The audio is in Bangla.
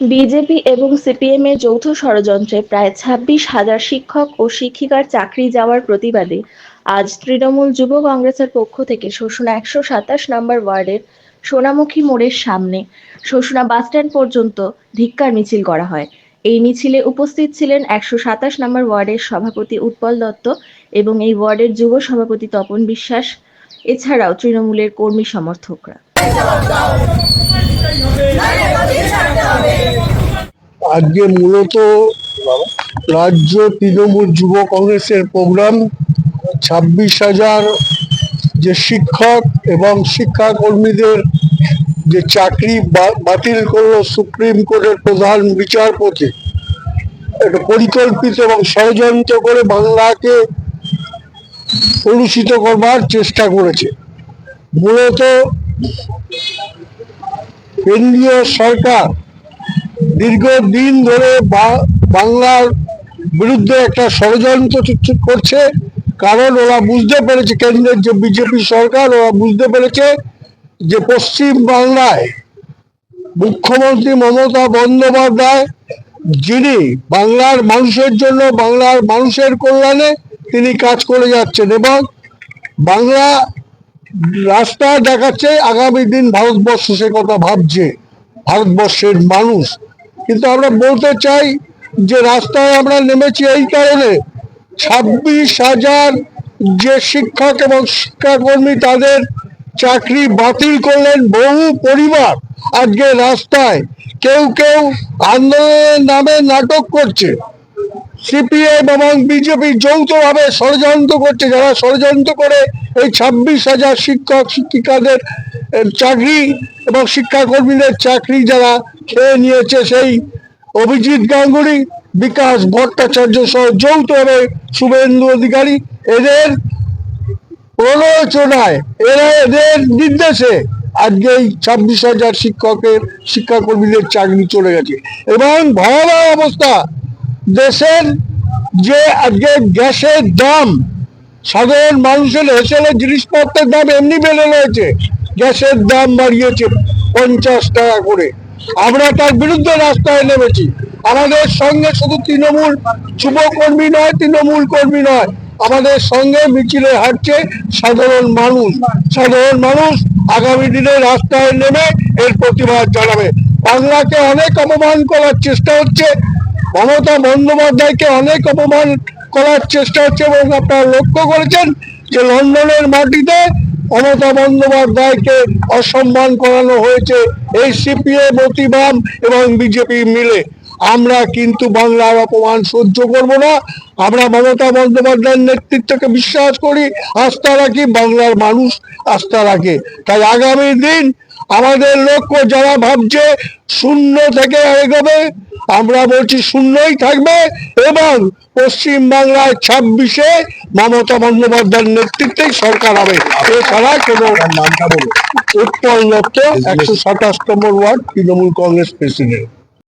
বিজেপি এবং সিপিএম এর যৌথ ষড়যন্ত্রে প্রায় ছাব্বিশ হাজার শিক্ষক ও শিক্ষিকার চাকরি যাওয়ার প্রতিবাদে আজ তৃণমূল যুব কংগ্রেসের পক্ষ থেকে শোষণা একশো সাতাশ নম্বর ওয়ার্ডের সোনামুখী মোড়ের সামনে শোষণা বাসস্ট্যান্ড পর্যন্ত ধিক্কার মিছিল করা হয়। এই মিছিলে উপস্থিত ছিলেন একশো সাতাশ নম্বর ওয়ার্ডের সভাপতি উৎপল দত্ত এবং এই ওয়ার্ডের যুব সভাপতি তপন বিশ্বাস। এছাড়াও তৃণমূলের কর্মী সমর্থকরা। আজকে মূলত রাজ্য তৃণমূল যুব কংগ্রেসের প্রোগ্রাম। ছাব্বিশ হাজার যে শিক্ষক এবং শিক্ষাকর্মীদের যে চাকরি বাতিল করল সুপ্রিম কোর্টের প্রধান বিচারপতি। একটা পরিকল্পিত এবং ষড়যন্ত্র করে বাংলাকে কলুষিত করবার চেষ্টা করেছে। মূলত কেন্দ্রীয় সরকার দীর্ঘদিন ধরে বাংলার বিরুদ্ধে একটা ষড়যন্ত্র করছে। কারণ ওরা বুঝতে পেরেছে, কেন্দ্রের যে বিজেপি সরকার, ওরা বুঝতে পেরেছে যে পশ্চিম বাংলায় মুখ্যমন্ত্রী মমতা বন্দ্যোপাধ্যায়, যিনি বাংলার মানুষের জন্য, বাংলার মানুষের কল্যাণে তিনি কাজ করে যাচ্ছেন এবং বাংলা রাস্তা দেখাচ্ছে, আগামী দিন ভারতবর্ষ সে কথা ভাবছে। ভারতবর্ষের মানুষ কিন্তু আমরা বলতে চাই যে রাস্তায় আমরা নেমেছি এই কারণে ছাব্বিশ হাজার যে শিক্ষক এবং শিক্ষাকর্মী তাদের চাকরি বাতিল করলেন বহু পরিবার আজকে রাস্তায়। কেউ কেউ আন্দোলনের নামে নাটক করছে। সিপিএম এবং বিজেপি যৌথভাবে ষড়যন্ত্র করছে। যারা ষড়যন্ত্র করে এই ছাব্বিশ হাজার শিক্ষক, শিক্ষিকাদের চাকরি এবং শিক্ষাকর্মীদের চাকরি যারা খেয়ে নিয়েছে সেই অভিজিৎ গাঙ্গুলি, বিকাশ ভট্টাচার্য সহ যৌথভাবে শুভেন্দু অধিকারী। এদের প্ররোচনায়, এরা এদের নির্দেশে আজকে এই ছাব্বিশ হাজার শিক্ষকের, শিক্ষাকর্মীদের চাকরি চলে গেছে। এবং ভয়াবহ অবস্থা, দেশের যে আজকে গ্যাসের দাম, সাধারণ মানুষের হেসেলে জিনিসপত্রের দাম এমনি বেড়ে রয়েছে। গ্যাসের দাম বাড়িয়েছে পঞ্চাশ টাকা করে। আমরা তার বিরুদ্ধে রাস্তায় নেমেছি। আমাদের সঙ্গে শুধু তৃণমূল যুবকর্মী নয়, তৃণমূল কর্মী নয়, আমাদের সঙ্গে মিছিলে হাঁটছে সাধারণ মানুষ। সাধারণ মানুষ আগামী দিনে রাস্তায় নেমে এর প্রতিবাদ জানাবে। বাংলাকে অনেক অপমান করার চেষ্টা হচ্ছে। মমতা বন্দ্যোপাধ্যায়কে অনেক অপমান করার চেষ্টা হচ্ছে এবং আপনারা লক্ষ্য করেছেন যে লন্ডনের মাটিতে মমতা বন্দ্যোপাধ্যায়কে অসম্মান করানো হয়েছে এই সিপিএ অতিবাম এবং বিজেপি মিলে। আমরা কিন্তু বাংলার অপমান সহ্য করব না। আমরা মমতা বন্দ্যোপাধ্যায়ের নেতৃত্বকে বিশ্বাস করি। আস্থা রাখি বাংলার মানুষ আস্থা রাখে। তাই আগামী দিন আমাদের লক্ষ্য যারা ভাবছে শূন্য থেকে এগোবে আমরা বলছি শূন্যই থাকবে এবং পশ্চিম বাংলায় ছাব্বিশে মমতা বন্দ্যোপাধ্যায়ের নেতৃত্বেই সরকার হবে। এছাড়া কোনো নামটা উৎপল দত্ত একশো সাতাশ number ward Trinamool Congress president.